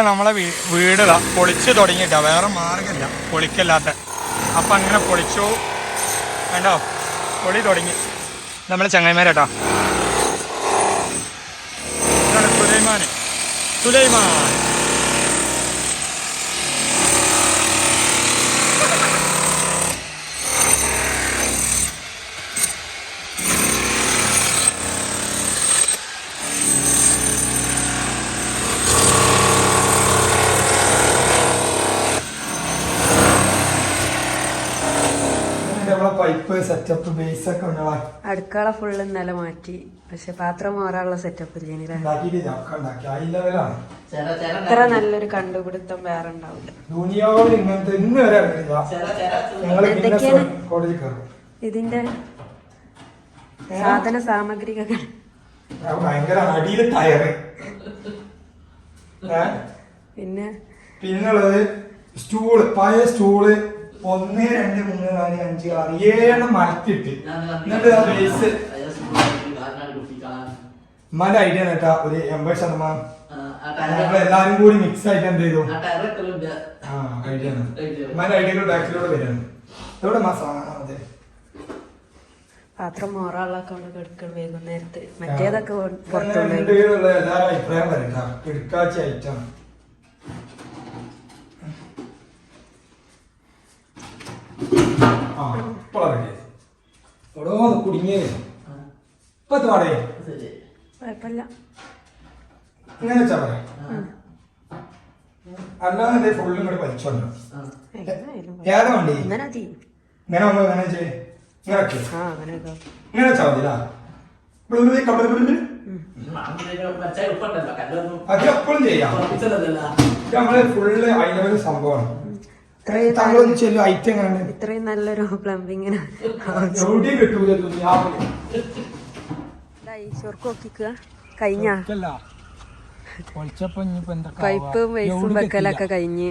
നമ്മളെ വീട് പൊളിച്ച് തുടങ്ങിയിട്ടാ വേറെ മാർഗമില്ല പൊളിക്കല്ലാത്ത. അപ്പം അങ്ങനെ പൊളിച്ചു. വേണ്ടോ പൊളി തുടങ്ങി. നമ്മളെ ചങ്ങായിമാരാട്ടോ. സുലൈമാൻ സുലൈമാൻ. നമ്മളെ പൈപ്പ് സെറ്റപ്പ് ബേസ് ഒക്കെ അടുക്കള ഫുള്ള് ഇന്നലെ മാറ്റി. പക്ഷെ പാത്രം മാറാനുള്ള സെറ്റപ്പ് ഇത്ര നല്ലൊരു കണ്ടുപിടുത്തം വേറെ ഉണ്ടാവില്ല. ദുനിയാവിൽ ഇങ്ങനത്തെ ഇന്ന് വരെ അറിയില്ല ഞങ്ങൾ എന്തൊക്കെയാണ്? കോടതി കയറും. ഇതിന്റെ സാധന സാമഗ്രികൾ ഭയങ്കര അടിയിൽ? പിന്നെ? പിന്നുള്ളത് സ്റ്റൂൾ പഴയ സ്റ്റൂൾ ഒന്ന് രണ്ട് മൂന്ന് നാല് അഞ്ച് ആറ് ഏഴെണ്ണം മരത്തിട്ട്. എന്നിട്ട് ആ ബേസ് ഉമ്മാന്റെ ഐഡിയ കേട്ടാ ഒരു എൺപത് ശതമാനം ഞങ്ങൾ എല്ലാരും കൂടി മിക്സ് ആയിട്ട് എന്ത് ചെയ്തു? ആ ഐഡിയ ഉമ്മാന്റെ ഐഡിയ ബാക്കിലൂടെ വരുന്നു എവിടെ മാസമാണ് അതെ. പാത്രം മോറാളൊക്കെ കൊണ്ട് കിടക്കണം വൈകുന്നേരത്ത്. മറ്റേതൊക്കെ എല്ലാവരും അഭിപ്രായം പറയണ്ട കിടക്കാച്ച ഐറ്റം ആ ഇപ്പോഴാ റെഡി എടോ കുടുങ്ങിയേ ഇപ്പൊ പാടേ. കുഴപ്പമില്ല. ഇങ്ങനെ വെച്ചാ പറയാം അല്ലാതെ ഫുള്ളും ഇങ്ങോട്ട് വലിച്ചോണ്ടോ. ഏതാ വണ്ടി? ഇങ്ങനെ മതി. ഇങ്ങനെ ചെയ്യ്. ഇങ്ങനെ വെക്ക്. ഇങ്ങനെ വെച്ചാ മതി അത് എപ്പോഴും ചെയ്യാം. നമ്മൾ ഫുള്ള് ലെവൽ സംഭവമാണ്. ഇത്രയും നല്ലൊരു പ്ലംബിങ്ങിന് നോക്കിക്കുക കഴിഞ്ഞ? പൈപ്പും. വേസും വെക്കലൊക്കെ. കഴിഞ്ഞ്.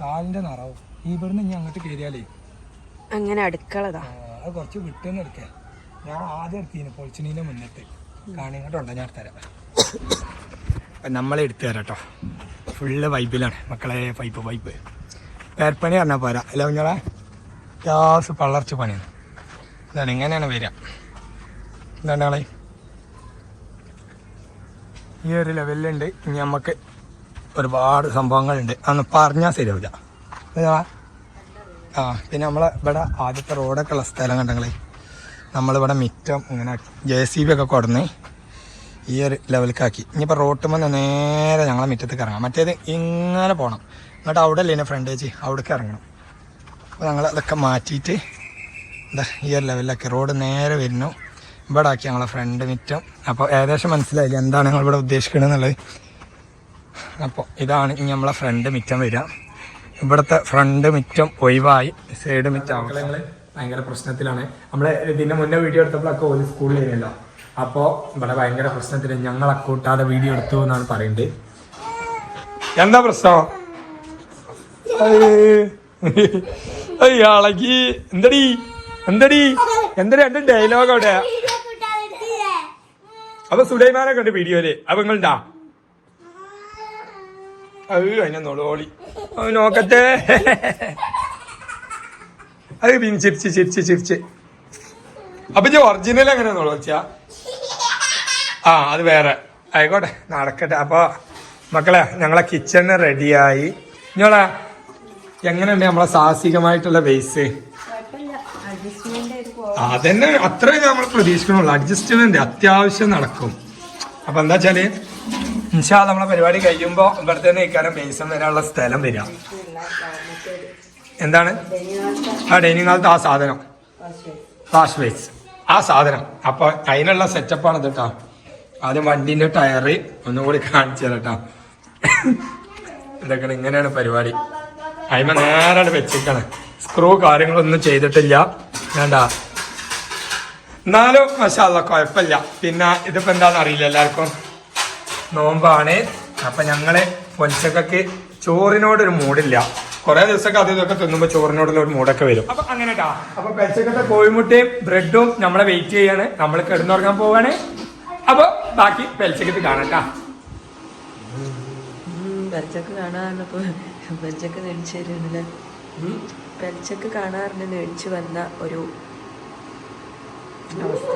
കാലിന്റെ നിറവും. ഇവിടുന്ന് ഇനി അങ്ങോട്ട് കയറിയാലേ അങ്ങനെ അടുക്കളതാ. അത് കുറച്ച് വിട്ടെന്ന് എടുക്കേ. ഞാൻ ആദ്യം എടുത്തിന് പൊളിച്ചിനീന്റെ മുന്നത്ത് കാണിങ്ങോട്ടുണ്ടോ ഞാൻ എടുത്തരാം നമ്മളെ എടുത്തു തരാം കേട്ടോ ഫുള്ള് പൈപ്പിലാണ് മക്കളെ പൈപ്പ് പൈപ്പ് പേർപ്പണി പറഞ്ഞാൽ പോരാ. അല്ല കുഞ്ഞോളെ ഗ്യാസ് പള്ളർച്ച പണിയാണ്. ഇതാണ് ഇങ്ങനെയാണ് വരിക. എന്താണ് ആളെ. ഈ ഒരു ലെവലിലുണ്ട് ഇനി നമുക്ക് ഒരുപാട് സംഭവങ്ങളുണ്ട്. അന്ന് പറഞ്ഞാൽ ശരിയാവില്ല? ആ പിന്നെ നമ്മളെ ഇവിടെ ആദ്യത്തെ റോഡൊക്കെ ഉള്ള സ്ഥലം കണ്ടെങ്കിൽ നമ്മളിവിടെ മിറ്റം ഇങ്ങനെ ജെ സി ബി ഒക്കെ കൊടുന്ന് ഈ ഒരു ലെവൽക്കാക്കി ഇനിയിപ്പോൾ റോട്ടുമ്പോൾ നേരെ ഞങ്ങളെ മുറ്റത്തേക്ക് ഇറങ്ങാം മറ്റേത് ഇങ്ങനെ പോകണം എന്നിട്ട് അവിടെ അല്ലേ ഫ്രണ്ട് ഫ്രണ്ടേജ് അവിടേക്ക് ഇറങ്ങണം. അപ്പോൾ ഞങ്ങൾ അതൊക്കെ മാറ്റിയിട്ട് എന്താ ഈ ഒരു ലെവലിലാക്കി റോഡ് നേരെ വരുന്നു. ഇവിടെ ആക്കി ഞങ്ങളെ ഫ്രണ്ട് മുറ്റം. അപ്പോൾ ഏകദേശം മനസ്സിലായില്ല എന്താണ് ഞങ്ങൾ ഇവിടെ ഉദ്ദേശിക്കുന്നത് എന്നുള്ളത് അപ്പോൾ ഇതാണ് ഇനി നമ്മളെ ഫ്രണ്ട് മിറ്റം വരിക. ഇവിടുത്തെ ഫ്രണ്ട് മിറ്റം ഒഴിവായി. സൈഡ് മിറ്റം ഭയങ്കര പ്രശ്നത്തിലാണ്. നമ്മൾ ഇതിന്റെ മുന്നേ വീഡിയോ എടുത്തപ്പോഴൊക്കെ ഒരു സ്കൂളിൽ വരുമല്ലോ അപ്പോൾ ഇവിടെ ഭയങ്കര പ്രശ്നത്തിൽ ഞങ്ങളെ കൂട്ടാതെ വീഡിയോ എടുത്തു എന്നാണ് പറയുന്നത് എന്താ പ്രശ്നം? അളകി എന്തടി? എന്തടി? എന്തടി എന്റെ ഡയലോഗ് അവിടെ? അപ്പൊ സുലൈമാനെ കണ്ട് വീഡിയോയിൽ. അപ്പൊ നിങ്ങളുണ്ടാ? അത് അതിനെ നോളോളി നോക്കട്ടെ. അത് പിന്നെ ചിരിച്ച് ചിരിച്ച് ചിരിച്ച്. അപ്പൊ ഇത് ഒറിജിനൽ എങ്ങനെ നോളോച്ചാ ആ അത് വേറെ. ആയിക്കോട്ടെ നടക്കട്ടെ. അപ്പൊ മക്കളെ ഞങ്ങളെ കിച്ചണ് റെഡിയായി ഞങ്ങളെ എങ്ങനെയുണ്ട് നമ്മളെ സാഹസികമായിട്ടുള്ള ബേസ് അതന്നെ അത്രേ നമ്മൾ പ്രതീക്ഷിക്കണുള്ളൂ. അഡ്ജസ്റ്റ്മെന്റ് അത്യാവശ്യം നടക്കും. അപ്പൊ എന്താ വെച്ചാൽ ഇൻഷാ നമ്മളെ പരിപാടി കഴിയുമ്പോ ഇവിടുത്തെ തന്നെ ഇക്കാരം ബേസം വരാനുള്ള സ്ഥലം വരിക. എന്താണ്? ആ ഡൈനിങ് ഹാളത്ത് ആ സാധനം. വാഷ് ബേസ് ആ സാധനം. അപ്പൊ അതിനുള്ള സെറ്റപ്പാണ് ഇത് കേട്ടോ ആദ്യം വണ്ടിന്റെ ടയറ് ഒന്നുകൂടി കാണിച്ചു തരട്ടാ. ഇതൊക്കെ ഇങ്ങനെയാണ് പരിപാടി. അയിമ നേരാണ് വെച്ചിരിക്കണേ. സ്ക്രൂ കാര്യങ്ങളൊന്നും ചെയ്തിട്ടില്ല. വേണ്ട എന്നാലും മഷാല്ല കുഴപ്പമില്ല. പിന്നെ ഇതിപ്പോ എന്താണെന്ന് അറിയില്ല എല്ലാവർക്കും. നോമ്പാണ്. അപ്പൊ ഞങ്ങൾ പൊൻച്ചക്കൊക്കെ ചോറിനോടൊരു മൂടില്ല. കുറെ ദിവസമൊക്കെ അത് ഇതൊക്കെ തിന്നുമ്പോ ചോറിനോടുള്ള ഒരു മൂടൊക്കെ വരും. അപ്പൊ അങ്ങനെ. അപ്പൊ പെച്ചക്കത്തെ കോഴിമുട്ടയും ബ്രെഡും നമ്മളെ വെയിറ്റ് ചെയ്യാണ്. നമ്മൾ കിടന്നുറങ്ങാൻ പോവാണ്. അപ്പൊ ബാക്കി പെൽച്ചക്കത്ത് കാണാട്ടാ പെൽച്ചക്ക് കാണാറുണ്ടപ്പോ പെൽച്ചക്ക് തരുന്നില്ല. പെൽച്ചക്ക് വന്ന ഒരു അവസ്ഥ.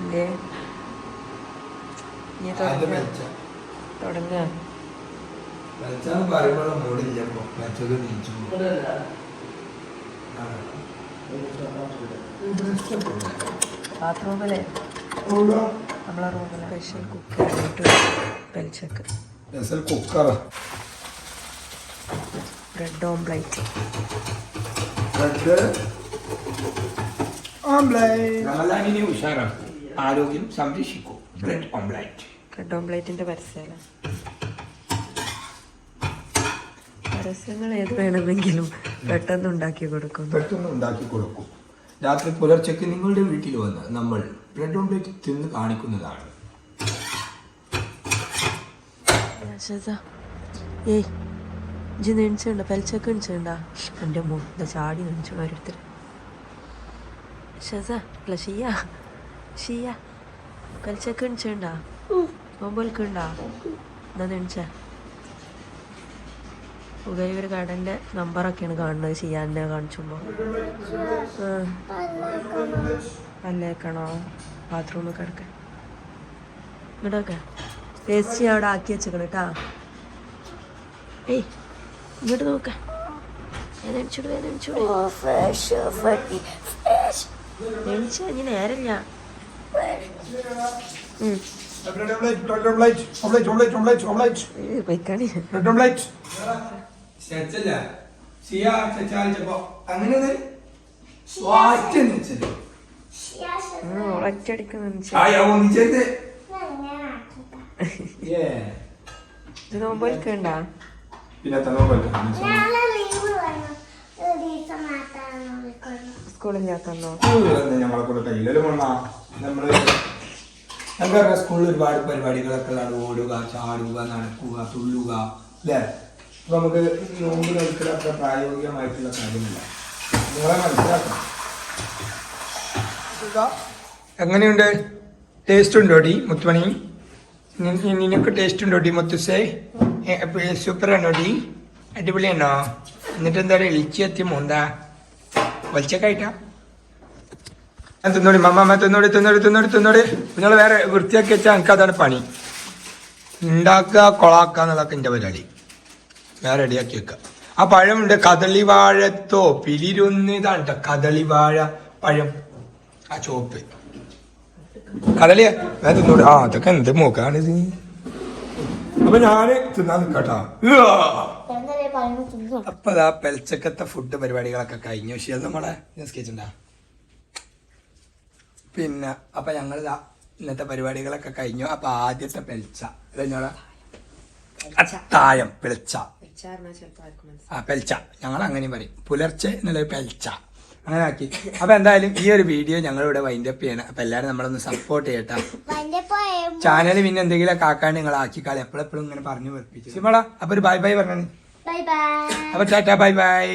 എന്തേ നീ തുടങ്ങ. തുടങ്ങ. പറയുമ്പോൾ മൂടില്ല പെൽച്ചക്ക് നീച്ചു ബാത്റൂമിലെ. നമ്മളെ റൂമിൽ സ്പെഷ്യൽ കുക്കറായിട്ട് പെൽച്ചക്ക് കുക്കർ ബ്രെഡ് ഓംപ്ലേറ്റ് റമലാനിനെ ഉഷാറാണ്. ആരോഗ്യം സംരക്ഷിക്കും. ബ്രെഡ് ഓംലൈറ്റ് ബ്രെഡ് ഓംപ്ലേറ്റിന്റെ പരസ്യമല്ല പരസ്യങ്ങൾ ഏത് വേണമെങ്കിലും പെട്ടെന്ന് ഉണ്ടാക്കി കൊടുക്കും പെട്ടെന്ന് ഉണ്ടാക്കി കൊടുക്കും. രാത്രി പുലർച്ചയ്ക്ക് നിങ്ങളുടെ വീട്ടിൽ വന്ന് നമ്മൾ ബ്രെഡ് ഓംലെറ്റ് തിന്ന് കാണിക്കുന്നതാണ്. ഏയ് ഇജ് നെണിച്ചുണ്ട പെൽച്ചക്ക് നെണിച്ചുണ്ടാ? എന്റെ മുഖത്ത് ചാടി നെണിച്ചു ഓരോരുത്തർ ഷസ അല്ല ഷിയ ഷിയ. പെൽച്ചക്ക് നെണിച്ചുണ്ടാ? മൊബൈൽക്കുണ്ടാ എന്നാ നെണിച്ച. ഉദയൊരു കടന്റെ നമ്പറൊക്കെയാണ് കാണുന്നത്. ചെയ്യാന്റെ കാണിച്ചുമ്പോൾ അല്ലേക്കണോ? ബാത്റൂമിൽ കിടക്കാൻ ഇങ്ങോട്ടൊക്കെ. ടേസ്റ്റി അവിടെ ആക്കി വെച്ചേക്കണം കേട്ടാ ഏയ് ഇങ്ങോട്ട് നോക്ക. വേദനിച്ചോട് വേദനിച്ചോട്. വേദനിച്ച ഇനി നേരല്ല. പൊയ്ക്കാണി അങ്ങനെ സ്കൂളില്ലാത്തന്നോ കൂടെ നമ്മൾ ഞങ്ങൾക്ക് സ്കൂളിൽ ഒരുപാട് പരിപാടികളൊക്കെ ഉള്ളതാണ് ഓടുക ചാടുക നടക്കുക തുള്ളുക അല്ലേ? നമുക്ക് നോമ്പ് അത്ര പ്രായോഗികമായിട്ടുള്ള കാര്യമില്ല. നിങ്ങളെ മനസ്സിലാക്കണം. എങ്ങനെയുണ്ട്? ടേസ്റ്റ് ഉണ്ടോ ഡി മുത്തുമണി? നിനക്ക് ടേസ്റ്റ് ഉണ്ടോ ഡി മുത്തുസേ? സൂപ്പർ ആണോ ഡി? അടിപൊളിയാണോ? എന്നിട്ട് എന്താ പറയുക ഇളിച്ചെത്തി മൂന്താ? വലിച്ചക്കായിട്ടാ. തിന്നോടി മമ്മ തിന്നോടി തിന്നോടി തിന്നോടി തിന്നോടി നിങ്ങൾ വേറെ വൃത്തിയാക്കി വെച്ചാൽ എനിക്ക് അതാണ് പണി. ഉണ്ടാക്കുക കൊളാക്കുക എന്നുള്ളതൊക്കെ എന്റെ പരിപാടി. വേറെ റെഡിയാക്കി വെക്ക. ആ പഴമുണ്ട്. കദളി വാഴത്തോ പിലിരുന്ന് ഇതാണ് ട്ടോ. കദളി വാഴ പഴം. ആ ചോപ്പ് കദളിയ വേറെ തിന്നോടി? ആ അതൊക്കെ എന്ത് മുഖാണിത്? അപ്പൊ ഞാൻ തിന്നാൻ നിക്കട്ടാ അപ്പൊ അതാ പെൽച്ചക്കത്തെ ഫുഡ് പരിപാടികളൊക്കെ കഴിഞ്ഞു. പക്ഷേ അത് നമ്മളെ നിസ്കരിച്ചിട്ടുണ്ടാ പിന്നെ അപ്പൊ ഞങ്ങൾ ഇന്നത്തെ പരിപാടികളൊക്കെ കഴിഞ്ഞു. അപ്പൊ ആദ്യത്തെ പെൽച്ച. കഴിഞ്ഞോളെ അത്തായം മനസ്സിലാവും ആ പെൽച്ച. ഞങ്ങൾ അങ്ങനെയും പറയും. പുലർച്ചെ എന്നുള്ള പെൽച്ച. അങ്ങനെ ആക്കി അപ്പൊ എന്തായാലും ഈ ഒരു വീഡിയോ ഞങ്ങൾ ഇവിടെ വൈൻഡപ്പ് ചെയ്യണം. അപ്പൊ എല്ലാരും നമ്മളൊന്ന് സപ്പോർട്ട് ചെയ്യട്ടാ. ചാനൽ പിന്നെ എന്തെങ്കിലും ആക്കാൻ നിങ്ങൾ ആക്കിക്കാളെ. എപ്പോഴെപ്പോഴും ഇങ്ങനെ പറഞ്ഞു വെപ്പിച്ചു. സിമള അപ്പൊ ഒരു ബൈ ബൈ പറഞ്ഞു ബൈ ബൈ അപ്പൊ ടാറ്റാ ബൈ ബൈ